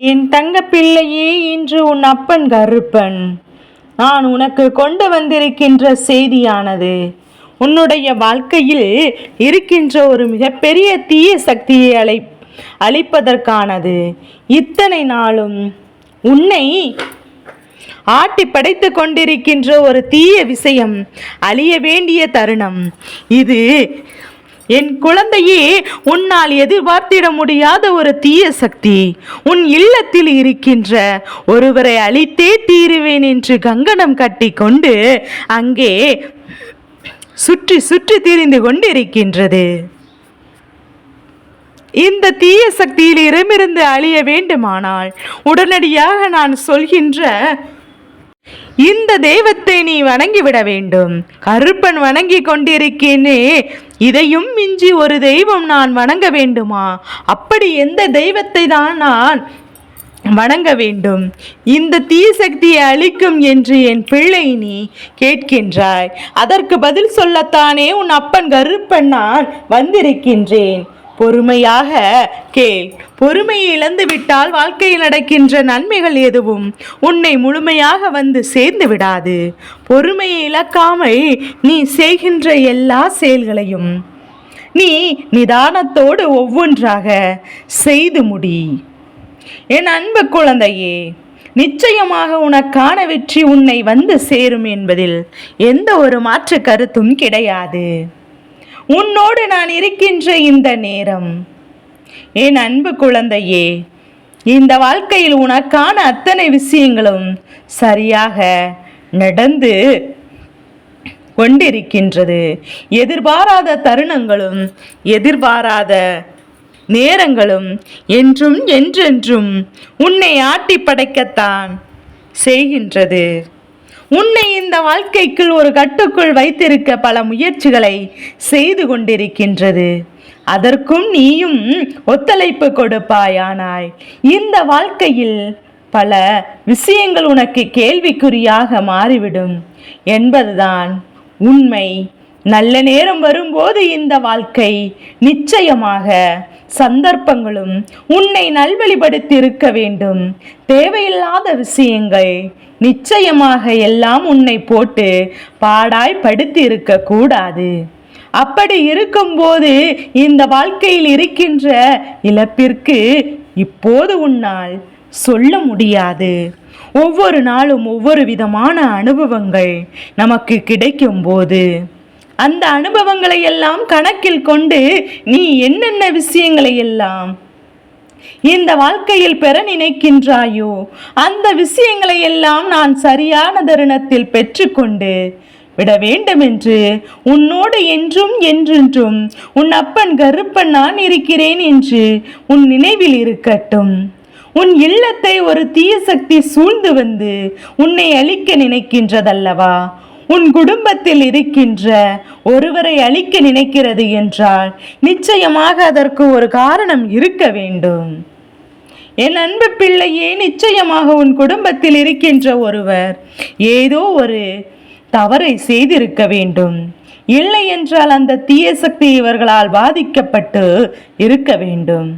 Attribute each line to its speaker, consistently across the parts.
Speaker 1: என் தங்க பிள்ளையே இன்று உன் அப்பன் கருப்பன். நான் உனக்கு கொண்டு வந்திருக்கின்ற செய்தியானது உன்னுடைய வாழ்க்கையில் இருக்கின்ற ஒரு மிகப்பெரிய தீய சக்தியை அழை அழிப்பதற்கானது. இத்தனை நாளும் உன்னை ஆட்டி படைத்து கொண்டிருக்கின்ற ஒரு தீய விஷயம் அழிய வேண்டிய தருணம். இது என் குழந்தையே உன்னால் எதிர்பார்த்திட முடியாத ஒரு தீய சக்தி உன் இல்லத்தில் இருக்கின்ற ஒருவரை அழித்தே தீருவேன் என்று கங்கணம் கட்டி கொண்டு அங்கே சுற்றி சுற்றி திரிந்து கொண்டிருக்கின்றது. இந்த தீய சக்தியில் இடமிருந்து அழிய வேண்டுமானால் உடனடியாக நான் சொல்கின்ற இந்த தெய்வத்தை நீ வணங்கிவிட வேண்டும். கருப்பன் வணங்கி கொண்டிருக்கேனே இதையும் மிஞ்சி ஒரு தெய்வம் நான் வணங்க வேண்டுமா? அப்படி எந்த தெய்வத்தை தான் நான் வணங்க வேண்டும்? இந்த தீ சக்தியை அழிக்கும் என்று என் பிள்ளை நீ கேட்கின்றாய். அதற்கு பதில் சொல்லத்தானே உன் அப்பன் கருப்பன் நான் வந்திருக்கின்றேன். பொறுமையாக கேள். பொறுமையை இழந்து விட்டால் வாழ்க்கையில் நடக்கின்ற நன்மைகள் எதுவும் உன்னை முழுமையாக வந்து சேர்ந்து விடாது. பொறுமையை இழக்காமல் நீ செய்கின்ற எல்லா செயல்களையும் நீ நிதானத்தோடு ஒவ்வொன்றாக செய்து முடி. என் அன்பு குழந்தையே நிச்சயமாக உனக்கான வெற்றி உன்னை வந்து சேரும் என்பதில் எந்த ஒரு மாற்று கருத்தும் கிடையாது. உன்னோடு நான் இருக்கின்ற இந்த நேரம். என் அன்பு குழந்தையே இந்த வாழ்க்கையில் உனக்கான அத்தனை விஷயங்களும் சரியாக நடந்து கொண்டிருக்கின்றது. எதிர்பாராத தருணங்களும் எதிர்பாராத நேரங்களும் என்றும் என்றென்றும் உன்னை ஆட்டி படைக்கத்தான் செய்கின்றது. உன்னை இந்த வாழ்க்கைக்குள் ஒரு கட்டுக்குள் வைத்திருக்க பல முயற்சிகளை செய்து கொண்டிருக்கின்றது. அதற்கும் நீயும் ஒத்துழைப்பு கொடுப்பாயானாய் இந்த வாழ்க்கையில் பல விஷயங்கள் உனக்கு கேள்விக்குறியாக மாறிவிடும் என்பதுதான் உண்மை. நல்ல நேரம் வரும்போது இந்த வாழ்க்கை நிச்சயமாக சந்தர்ப்பங்களும் உன்னை நல்வழிப்படுத்தி இருக்க வேண்டும். தேவையில்லாத விஷயங்கள் நிச்சயமாக எல்லாம் உன்னை போட்டு பாடாய் படுத்தி இருக்க கூடாது. அப்படி இருக்கும்போது இந்த வாழ்க்கையில் இருக்கின்ற இழப்பிற்கு இப்போது உன்னால் சொல்ல முடியாது. ஒவ்வொரு நாளும் ஒவ்வொரு விதமான அனுபவங்கள் நமக்கு கிடைக்கும்போது அந்த அனுபவங்களை எல்லாம் கணக்கில் கொண்டு நீ என்னென்ன விஷயங்களை எல்லாம் இந்த வாழ்க்கையில் பெற நினைக்கின்றாயோ அந்த விஷயங்களை எல்லாம் நான் சரியான தருணத்தில் பெற்றுக்கொண்டு விட வேண்டும் என்று உன்னோடு என்றும் என்றென்றும் உன் அப்பன் கருப்பன் நான் இருக்கிறேன் என்று உன் நினைவில் இருக்கட்டும். உன் இல்லத்தை ஒரு தீய சக்தி சூழ்ந்து வந்து உன்னை அழிக்க நினைக்கின்றதல்லவா? உன் குடும்பத்தில் இருக்கின்ற ஒருவரை அழிக்க நினைக்கிறது என்றால் நிச்சயமாக அதற்கு ஒரு காரணம் இருக்க வேண்டும். என் அன்பு பிள்ளையே நிச்சயமாக உன் குடும்பத்தில் இருக்கின்ற ஒருவர் ஏதோ ஒரு தவறை செய்திருக்க வேண்டும். இல்லை என்றால் அந்த தீய சக்தி இவர்களால் பாதிக்கப்பட்டு இருக்க வேண்டும்.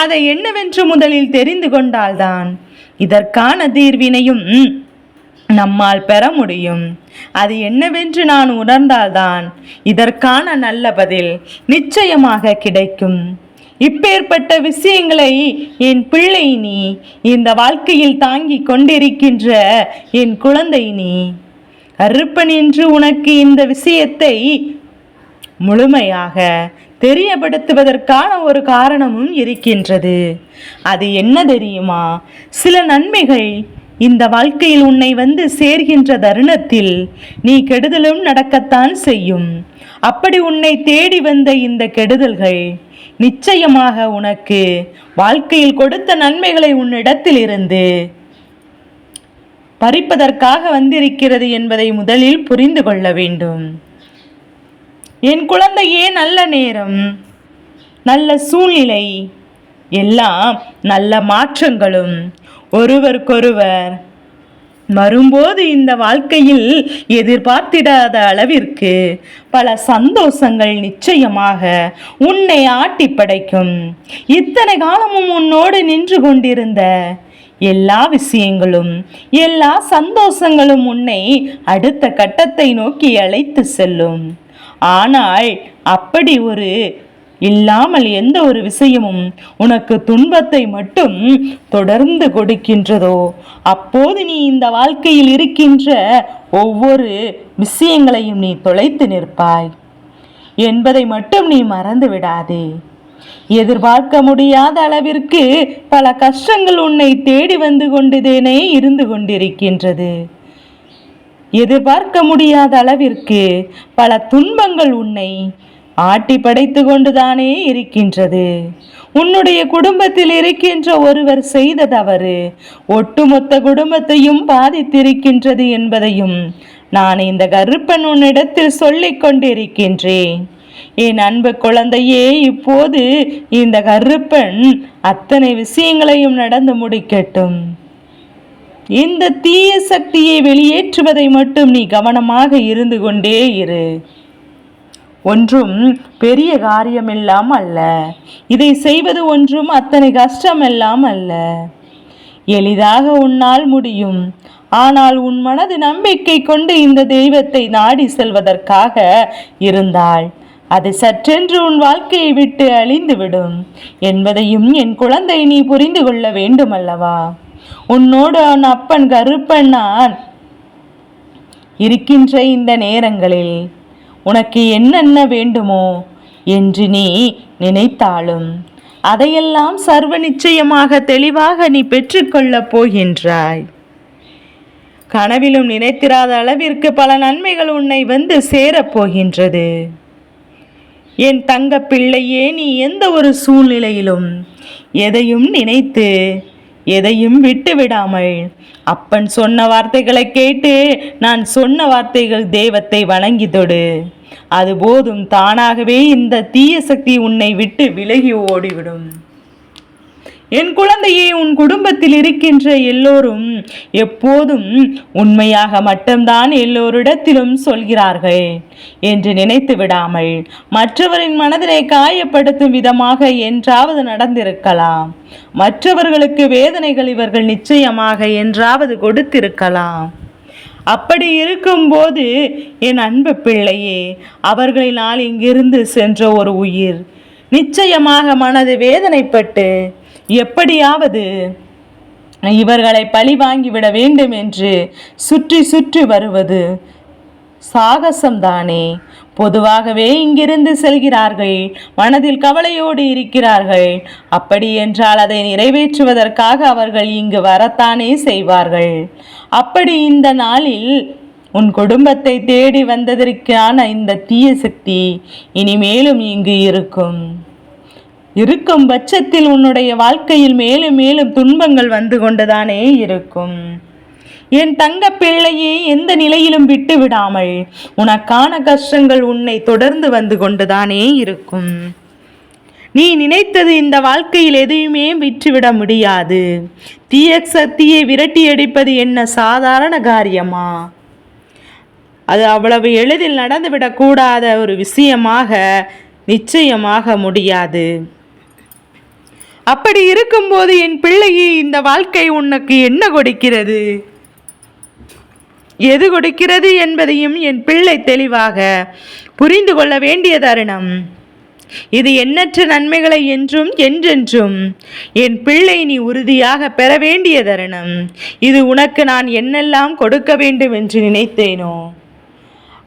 Speaker 1: அதை என்னவென்று முதலில் தெரிந்து கொண்டால்தான் இதற்கான தீர்வினையும் நம்மால் பெற முடியும். அது என்னவென்று நான் உணர்ந்தால்தான் இதற்கான நல்ல பதில் நிச்சயமாக கிடைக்கும். இப்பேற்பட்ட விஷயங்களை என் பிள்ளை நீ இந்த வாழ்க்கையில் தாங்கி கொண்டிருக்கின்ற என் குழந்தை நீ. அருப்பன் என்று உனக்கு இந்த விஷயத்தை முழுமையாக தெரியப்படுத்துவதற்கான ஒரு காரணமும் இருக்கின்றது. அது என்ன தெரியுமா? சில நன்மைகள் இந்த வாழ்க்கையில் உன்னை வந்து சேர்கின்ற தருணத்தில் நீ கெடுதலும் நடக்கத்தான் செய்யும். அப்படி உன்னை தேடி வந்த இந்த கெடுதல்கள் நிச்சயமாக உனக்கு வாழ்க்கையில் கொடுத்த நன்மைகளை உன்னிடத்தில் இருந்து பறிப்பதற்காக வந்திருக்கிறது என்பதை முதலில் புரிந்து கொள்ள வேண்டும். என் குழந்தையே நல்ல நேரம் நல்ல சூழ்நிலை எல்லாம் நல்ல மாற்றங்களும் ஒருவருக்கொருவர். வரும்போது இந்த வாழ்க்கையில் எதிர்பார்த்திடாத அளவிற்கு பல சந்தோஷங்கள் நிச்சயமாக உன்னை ஆட்டி படைக்கும். இத்தனை காலமும் உன்னோடு நின்று கொண்டிருந்த எல்லா விஷயங்களும் எல்லா சந்தோஷங்களும் உன்னை அடுத்த கட்டத்தை நோக்கி அழைத்து செல்லும். ஆனால் அப்படி ஒரு இல்லாமல் எந்த ஒரு விஷயமும் உனக்கு துன்பத்தை மட்டும் தொடர்ந்து கொடுக்கின்றதோ? அப்போது நீ இந்த வாழ்க்கையில் இருக்கின்ற ஒவ்வொரு விஷயங்களையும் நீ தொலைத்து நிற்பாய். என்பதை மட்டும் நீ மறந்து விடாதே. எதிர்பார்க்க முடியாத அளவிற்கு பல கஷ்டங்கள் உன்னை தேடி வந்து கொண்டுதேனே இருந்து கொண்டிருக்கின்றது. எதிர்பார்க்க முடியாத அளவிற்கு பல துன்பங்கள் உன்னை ஆட்டி படைத்து கொண்டுதானே இருக்கின்றது. உன்னுடைய குடும்பத்தில் இருக்கின்ற ஒருவர் செய்த தவறு ஒட்டுமொத்த குடும்பத்தையும் பாதித்திருக்கின்றது என்பதையும் நான் இந்த கருப்பன் உன்னிடத்தில் சொல்லிக் கொண்டிருக்கின்றேன். என் அன்பு குழந்தையே இப்போது இந்த கருப்பன் அத்தனை விஷயங்களையும் நடந்து முடிக்கட்டும். இந்த தீய சக்தியை வெளியேற்றுவதை மட்டும் நீ கவனமாக இருந்து கொண்டே இரு. ஒன்றும் பெரிய காரியமெல்லாம் அல்ல. இதை செய்வது ஒன்றும் அத்தனை கஷ்டமெல்லாம் அல்ல. எளிதாக உன்னால் முடியும். ஆனால் உன் மனது நம்பிக்கை கொண்டு இந்த தெய்வத்தை நாடி செல்வதற்காக இருந்தால் அது சற்றென்று உன் வாழ்க்கையை விட்டு அழிந்துவிடும். என்பதையும் என் குழந்தை நீ புரிந்து கொள்ள வேண்டும் அல்லவா உன்னோடு அவன் அப்பன் கருப்பன் நான் இருக்கின்ற இந்த நேரங்களில் உனக்கு என்னென்ன வேண்டுமோ என்று நீ நினைத்தாலும் அதையெல்லாம் சர்வ நிச்சயமாக தெளிவாக நீ பெற்றுக்கொள்ளப் போகின்றாய். கனவிலும் நினைத்திராத அளவிற்கு பல நன்மைகள் உன்னை வந்து சேரப் போகின்றது. என் தங்க பிள்ளையே நீ எந்த ஒரு சூழ்நிலையிலும் எதையும் நினைத்து எதையும் விட்டு விடாமல் அப்பன் சொன்ன வார்த்தைகளை கேட்டு நான் சொன்ன வார்த்தைகள் தெய்வத்தை வணங்கி தொடு. அது போதும் தானாகவே இந்த தீய சக்தி உன்னை விட்டு விலகி ஓடிவிடும். என் குழந்தையே உன் குடும்பத்தில் இருக்கின்ற எல்லோரும் எப்போதும் உண்மையாக மட்டும்தான் எல்லோரிடத்திலும் சொல்கிறார்கள் என்று நினைத்து விடாமல் மற்றவரின் மனதினை காயப்படுத்தும் விதமாக என்றாவது நடந்திருக்கலாம். மற்றவர்களுக்கு வேதனைகள் இவர்கள் நிச்சயமாக என்றாவது கொடுத்திருக்கலாம். அப்படி இருக்கும்போது என் அன்பு பிள்ளையே அவர்களினால் இங்கிருந்து சென்ற ஒரு உயிர். நிச்சயமாக மனது வேதனைப்பட்டு எப்படியாவது இவர்களை பழி வாங்கிவிட வேண்டும் என்று சுற்றி சுற்றி வருவது சாகசம்தானே. பொதுவாகவே இங்கிருந்து செல்கிறார்கள் மனதில் கவலையோடு இருக்கிறார்கள். அப்படி என்றால் அதை நிறைவேற்றுவதற்காக அவர்கள் இங்கு வரத்தானே செய்வார்கள். அப்படி இந்த நாளில் உன் குடும்பத்தை தேடி வந்ததற்கான இந்த தீய சக்தி இனிமேலும் இங்கு இருக்கும். இருக்கும் பட்சத்தில் உன்னுடைய வாழ்க்கையில் மேலும் மேலும் துன்பங்கள் வந்து கொண்டுதானே இருக்கும். என் தங்க பிள்ளையை எந்த நிலையிலும் விட்டு விடாமல் உனக்கான கஷ்டங்கள் உன்னை தொடர்ந்து வந்து கொண்டுதானே இருக்கும். நீ நினைத்தது இந்த வாழ்க்கையில் எதையுமே விற்றுவிட முடியாது. தீய சக்தியை விரட்டி அடிப்பது என்ன சாதாரண காரியமா? அது அவ்வளவு எளிதில் நடந்துவிடக்கூடாத ஒரு விஷயமாக நிச்சயமாக முடியாது. அப்படி இருக்கும்போது என் பிள்ளையே இந்த வாழ்க்கை உனக்கு என்ன கொடுக்கிறது? எது கொடுக்கிறது என்பதையும் என் பிள்ளை தெளிவாக புரிந்து கொள்ள வேண்டிய தருணம். இது எண்ணற்ற நன்மைகளை என்றும் என்றென்றும் என் பிள்ளை நீ உறுதியாக பெற வேண்டிய தருணம். இது உனக்கு நான் என்னெல்லாம் கொடுக்க வேண்டும் என்று நினைத்தேனோ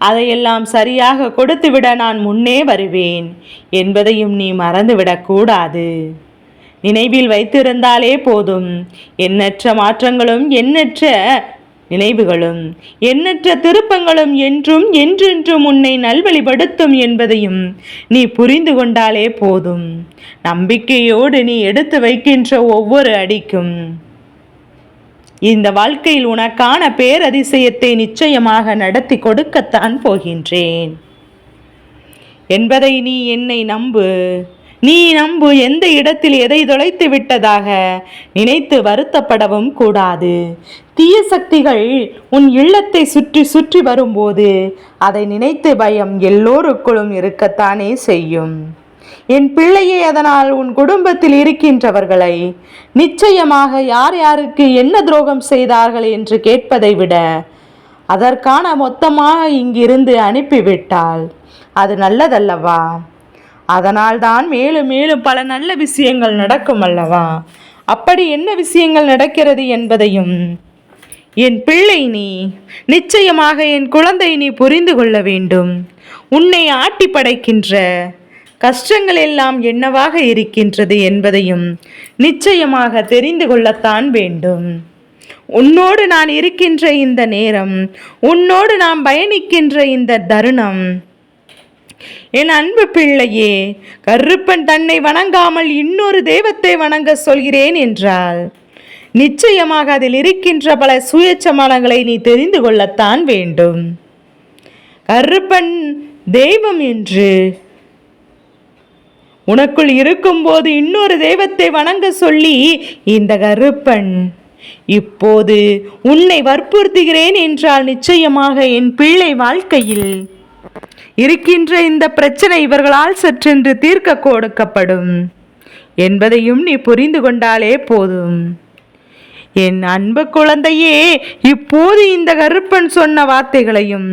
Speaker 1: அதையெல்லாம் சரியாக கொடுத்துவிட நான் முன்னே வருவேன் என்பதையும் நீ மறந்துவிடக்கூடாது. நினைவில் வைத்திருந்தாலே போதும். எண்ணற்ற மாற்றங்களும் எண்ணற்ற நினைவுகளும் எண்ணற்ற திருப்பங்களும் என்றும் என்றென்றும் உன்னை நல்வழிப்படுத்தும் என்பதையும் நீ புரிந்து கொண்டாலே போதும். நம்பிக்கையோடு நீ எடுத்து வைக்கின்ற ஒவ்வொரு அடிக்கும். இந்த வாழ்க்கையில் உனக்கான பேரதிசயத்தை நிச்சயமாக நடத்தி கொடுக்கத்தான் போகின்றேன். என்பதை நீ என்னை நம்பு. நீ நம்பு எந்த இடத்தில் எதை தொலைத்து விட்டதாக? நினைத்து வருத்தப்படவும் கூடாது. தீய சக்திகள் உன் இல்லத்தை சுற்றி சுற்றி வரும்போது அதை நினைத்து பயம் எல்லோருக்குள்ளும் இருக்கத்தானே செய்யும். என் பிள்ளையே அதனால் உன் குடும்பத்தில் இருக்கின்றவர்களை நிச்சயமாக யார் யாருக்கு என்ன துரோகம் செய்தார்கள் என்று கேட்பதை விட அதற்கான மொத்தமாக இங்கிருந்து அனுப்பிவிட்டால் அது நல்லதல்லவா? அதனால்தான் மேலும் மேலும் பல நல்ல விஷயங்கள் நடக்கும் அல்லவா? அப்படி என்ன விஷயங்கள் நடக்கிறது என்பதையும் என் பிள்ளை நீ நிச்சயமாக என் குழந்தை நீ புரிந்து கொள்ள வேண்டும். உன்னை ஆட்டி படைக்கின்ற கஷ்டங்கள் எல்லாம் என்னவாக இருக்கின்றது என்பதையும் நிச்சயமாக தெரிந்து கொள்ளத்தான் வேண்டும். உன்னோடு நான் இருக்கின்ற இந்த நேரம் உன்னோடு நாம் பயணிக்கின்ற இந்த தருணம் என் அன்பு பிள்ளையே கருப்பன் தன்னை வணங்காமல் இன்னொரு தெய்வத்தை வணங்க சொல்கிறேன் என்றால் நிச்சயமாக அதில் இருக்கின்ற பல சுயச்சமானங்களை நீ தெரிந்து கொள்ளத்தான் வேண்டும். கருப்பன் தெய்வம் என்று. உனக்குள் இருக்கும்போது இன்னொரு தெய்வத்தை வணங்க சொல்லி இந்த கருப்பன் இப்போது உன்னை வற்புறுத்துகிறேன் என்றால் நிச்சயமாக என் பிள்ளை வாழ்க்கையில். இருக்கின்ற இந்த பிரச்சனை இவர்களால் சற்றென்று தீர்க்க கொடுக்கப்படும். என்பதையும் நீ புரிந்து கொண்டாலே போதும். என் அன்பு குழந்தையே இப்போது இந்த கருப்பன் சொன்ன வார்த்தைகளையும்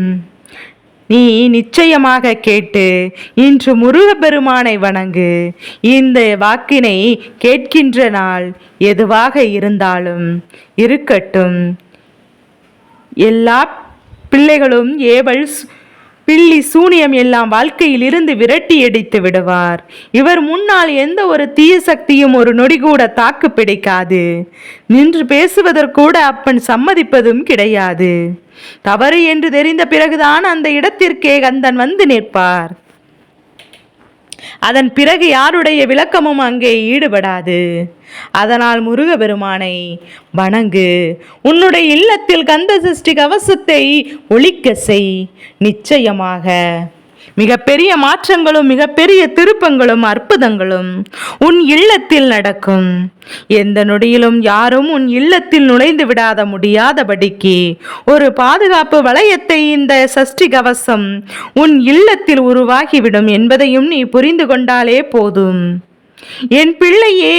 Speaker 1: நீ நிச்சயமாக கேட்டு இன்று முருகப்பெருமானை வணங்கு. இந்த வாக்கினை கேட்கின்ற நாள் எதுவாக இருந்தாலும் இருக்கட்டும். எல்லா பிள்ளைகளும் ஏவல் பில்லி சூனியம் எல்லாம் வாழ்க்கையில் இருந்து விரட்டி அடித்து விடுவார். இவர் முன்னால் எந்த ஒரு தீய சக்தியும் ஒரு நொடி கூட தாக்கு பிடிக்காது. நின்று பேசுவதற்கூட அப்பன் சம்மதிப்பதும் கிடையாது. தவறு என்று தெரிந்த பிறகுதான் அந்த இடத்திற்கே கந்தன் வந்து நிற்பார். அதன் பிறகு யாருடைய விளக்கமும் அங்கே ஈடுபடாது. அதனால் முருகபெருமானை வணங்கு. உன்னுடைய இல்லத்தில் கந்த சஷ்டி கவசத்தை ஒழிக்க செய். நிச்சயமாக. மிகப்பெரிய மாற்றங்களும் மிகப்பெரிய திருப்பங்களும் அற்புதங்களும் உன் இல்லத்தில் நடக்கும். எந்த நொடியிலும் யாரும் உன் இல்லத்தில் நுழைந்து விடாத முடியாதபடிக்கு ஒரு பாதுகாப்பு வளையத்தை இந்த சஷ்டி கவசம் உன் இல்லத்தில் உருவாகிவிடும் என்பதையும் நீ புரிந்து கொண்டாலே போதும். என் பிள்ளையே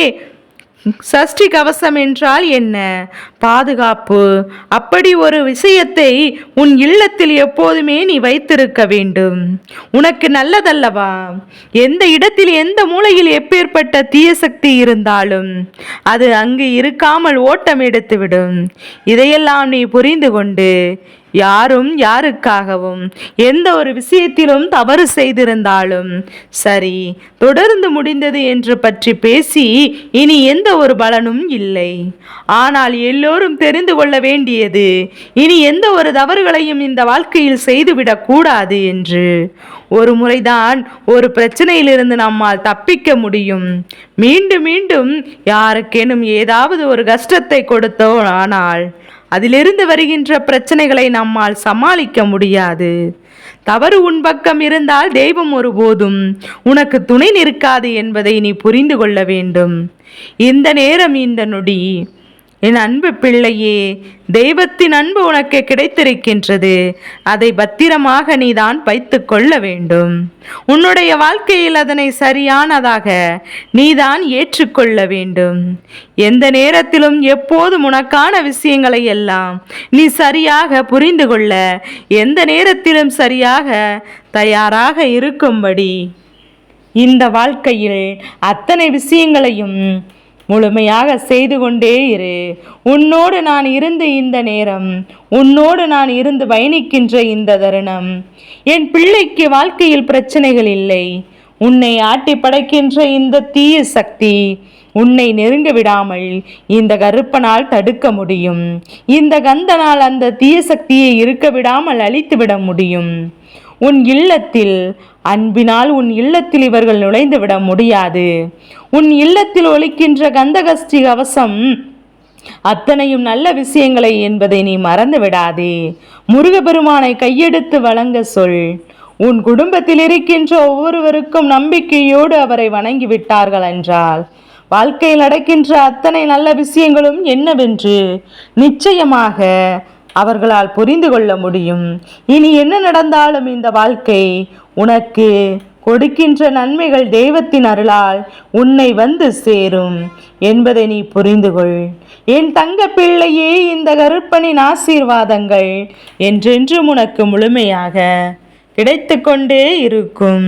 Speaker 1: சஷ்டி கவசம் என்றால் என்ன? பாதுகாப்பு. அப்படி ஒரு விஷயத்தை உன் இல்லத்தில் எப்போதுமே நீ வைத்திருக்க வேண்டும். உனக்கு நல்லதல்லவா? எந்த இடத்தில் எந்த மூலையில் எப்பேற்பட்ட தீய சக்தி இருந்தாலும் அது அங்கு இருக்காமல் ஓட்டம் எடுத்துவிடும். இதையெல்லாம் நீ புரிந்து கொண்டு யாரும் யாருக்காகவும் எந்த ஒரு விஷயத்திலும் தவறு செய்திருந்தாலும் சரி தொடர்ந்து முடிந்தது என்று பற்றி பேசி இனி எந்த ஒரு பலனும் இல்லை. ஆனால் எல்லோரும் தெரிந்து கொள்ள வேண்டியது இனி எந்த ஒரு தவறுகளையும் இந்த வாழ்க்கையில் செய்துவிடக்கூடாது என்று ஒரு முறைதான் ஒரு பிரச்சனையிலிருந்து நம்மால் தப்பிக்க முடியும். மீண்டும் மீண்டும் யாருக்கேனும் ஏதாவது ஒரு கஷ்டத்தை கொடுத்தோ ஆனால் அதிலிருந்து வருகின்ற பிரச்சனைகளை நம்மால் சமாளிக்க முடியாது. தவறு உன் பக்கம் இருந்தால் தெய்வம் ஒருபோதும் உனக்கு துணை நிற்காது என்பதை நீ புரிந்து கொள்ள வேண்டும். இந்த நேரம் இந்த நொடி. என் அன்பு பிள்ளையே தெய்வத்தின் அன்பு உனக்கு கிடைத்திருக்கின்றது. அதை பத்திரமாக நீதான் வைத்து கொள்ள வேண்டும். உன்னுடைய வாழ்க்கையில் அதனை சரியானதாக நீதான் ஏற்றுக்கொள்ள வேண்டும். எந்த நேரத்திலும் எப்போதும் உனக்கான விஷயங்களை எல்லாம் நீ சரியாக புரிந்து கொள்ள எந்த நேரத்திலும் சரியாக தயாராக இருக்கும்படி. இந்த வாழ்க்கையில் அத்தனை விஷயங்களையும் முழுமையாக செய்து கொண்டே இரு. உன்னோடு நான் இருந்து இந்த நேரம் உன்னோடு நான் இருந்து பயணிக்கின்ற இந்த தருணம். என் பிள்ளைக்கு வாழ்க்கையில் பிரச்சனைகள் இல்லை. உன்னை ஆட்டி படைக்கின்ற இந்த தீய சக்தி உன்னை நெருங்க விடாமல் இந்த கருப்பனால் தடுக்க முடியும். இந்த கந்தனால் அந்த தீய சக்தியை இருக்க விடாமல் அழித்து விட முடியும். உன் இல்லத்தில் அன்பினால் உன் இல்லத்தில் இவர்கள் நுழைந்து விட முடியாது. உன் இல்லத்தில் ஒழிக்கின்ற கந்தகஸ்தி கவசம் அத்தனையும் நல்ல விஷயங்களை என்பதை நீ மறந்து விடாதே முருகபெருமானை கையெடுத்து வழங்க சொல். உன் குடும்பத்தில் இருக்கின்ற ஒவ்வொருவருக்கும் நம்பிக்கையோடு அவரை வணங்கி விட்டார்கள் என்றால் வாழ்க்கையில் நடக்கின்ற அத்தனை நல்ல விஷயங்களும் என்னவென்று? நிச்சயமாக அவர்களால் புரிந்து கொள்ள முடியும். இனி என்ன நடந்தாலும் இந்த வாழ்க்கை? உனக்கு கொடுக்கின்ற நன்மைகள் தெய்வத்தின் அருளால் உன்னை வந்து சேரும் என்பதை நீ புரிந்து கொள். என் தங்க பிள்ளையே இந்த கருப்பனின் ஆசீர்வாதங்கள் என்றென்றும் உனக்கு முழுமையாக கிடைத்து கொண்டே இருக்கும்.